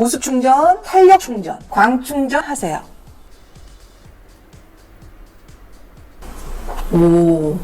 보습 충전, 탄력 충전, 광 충전 하세요. 오.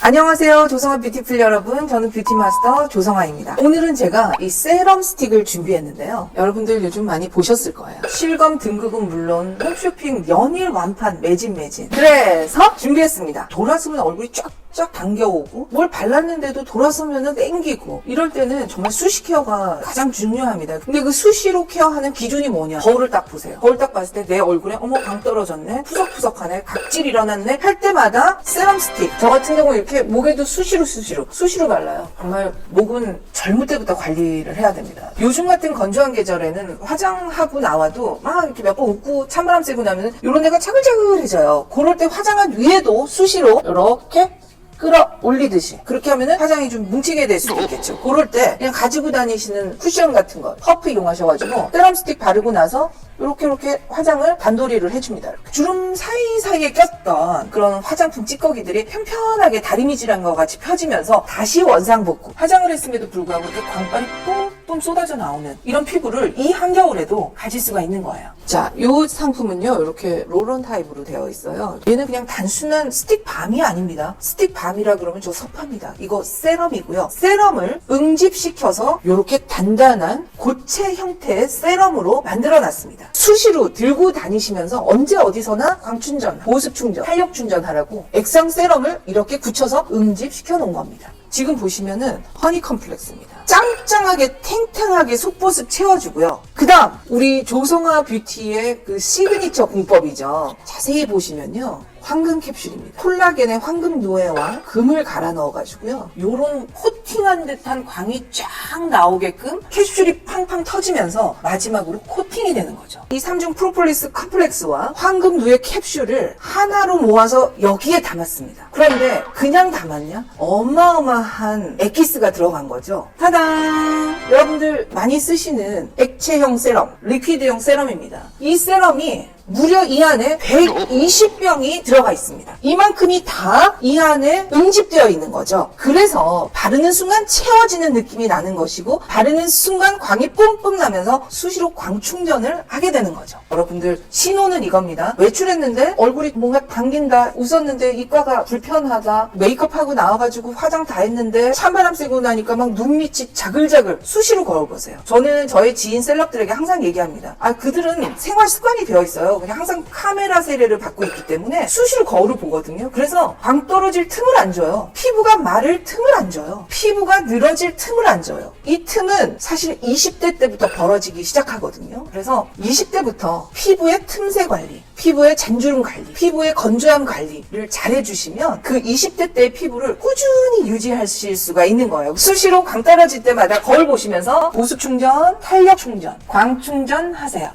안녕하세요. 조성아 뷰티풀 여러분. 저는 뷰티 마스터 조성아입니다. 오늘은 제가 이 세럼 스틱을 준비했는데요. 여러분들 요즘 많이 보셨을 거예요. 실검 등급은 물론 홈쇼핑 연일 완판 매진 매진. 그래서 준비했습니다. 돌아서면 얼굴이 쫙 쫙 당겨오고 뭘 발랐는데도 돌아서면은 땡기고 이럴 때는 정말 수시 케어가 가장 중요합니다. 근데 그 수시로 케어하는 기준이 뭐냐? 거울을 딱 보세요. 거울 딱 봤을 때 내 얼굴에 어머 방 떨어졌네, 푸석푸석하네, 각질 일어났네 할 때마다 세럼 스틱. 저 같은 경우 이렇게 목에도 수시로 수시로 수시로 발라요. 정말 목은 젊을 때부터 관리를 해야 됩니다. 요즘 같은 건조한 계절에는 화장하고 나와도 막 이렇게 몇 번 웃고 찬바람 쐬고 나면 이런 데가 차글차글해져요. 그럴 때 화장한 위에도 수시로 이렇게 끌어 올리듯이 그렇게 하면은 화장이 좀 뭉치게 될 수도 있겠죠. 그럴 때 그냥 가지고 다니시는 쿠션 같은 거 퍼프 이용하셔가지고 세럼 스틱 바르고 나서 이렇게 이렇게 화장을 단도리를 해줍니다. 이렇게. 주름 사이사이에 꼈던 그런 화장품 찌꺼기들이 편편하게 다리미질한 것 같이 펴지면서 다시 원상 복구. 화장을 했음에도 불구하고 이렇게 광빨이 뿜 뿜 쏟아져 나오는 이런 피부를 이 한겨울에도 가질 수가 있는 거예요. 자, 이 상품은요, 이렇게 롤런 타입으로 되어 있어요. 얘는 그냥 단순한 스틱 밤이 아닙니다. 스틱 밤이라 그러면 저 섭합니다. 이거 세럼이고요. 세럼을 응집시켜서 이렇게 단단한 고체 형태의 세럼으로 만들어 놨습니다. 수시로 들고 다니시면서 언제 어디서나 광충전, 보습 충전, 탄력 충전하라고 액상 세럼을 이렇게 굳혀서 응집시켜 놓은 겁니다. 지금 보시면은 허니 컴플렉스입니다. 짱짱하게 탱탱하게 속보습 채워주고요. 그 다음 우리 조성아 뷰티의 그 시그니처 공법이죠. 자세히 보시면요. 황금 캡슐입니다. 콜라겐의 황금 노예와 금을 갈아 넣어가지고요. 요런 코팅한 듯한 광이 쫙 나오게끔 캡슐이 팡팡 터지면서 마지막으로 코팅이 되는 거죠. 이 삼중 프로폴리스 컴플렉스와 황금 누에 캡슐을 하나로 모아서 여기에 담았습니다. 그런데 그냥 담았냐? 어마어마한 엑기스가 들어간 거죠. 타단! 여러분들 많이 쓰시는 액체형 세럼, 리퀴드형 세럼입니다. 이 세럼이 무려 이 안에 120병이 들어가 있습니다. 이만큼이 다 이 안에 응집되어 있는 거죠. 그래서 바르는 순간 채워지는 느낌이 나는 것이고 바르는 순간 광이 뿜뿜 나면서 수시로 광 충전을 하게 되는 거죠. 여러분들 신호는 이겁니다. 외출했는데 얼굴이 뭔가 당긴다, 웃었는데 이과가 불편하다, 메이크업하고 나와가지고 화장 다 했는데 찬바람 쐬고 나니까 막 눈밑이 자글자글 수시로 걸어보세요. 저는 저의 지인 셀럽들에게 항상 얘기합니다. 아 그들은 생활 습관이 되어 있어요. 그냥 항상 카메라 세례를 받고 있기 때문에 수시로 거울을 보거든요. 그래서 광 떨어질 틈을 안 줘요. 피부가 마를 틈을 안 줘요. 피부가 늘어질 틈을 안 줘요. 이 틈은 사실 20대 때부터 벌어지기 시작하거든요. 그래서 20대부터 피부의 틈새 관리, 피부의 잔주름 관리, 피부의 건조함 관리를 잘 해주시면 그 20대 때의 피부를 꾸준히 유지하실 수가 있는 거예요. 수시로 광 떨어질 때마다 거울 보시면서 보습 충전, 탄력 충전, 광 충전 하세요.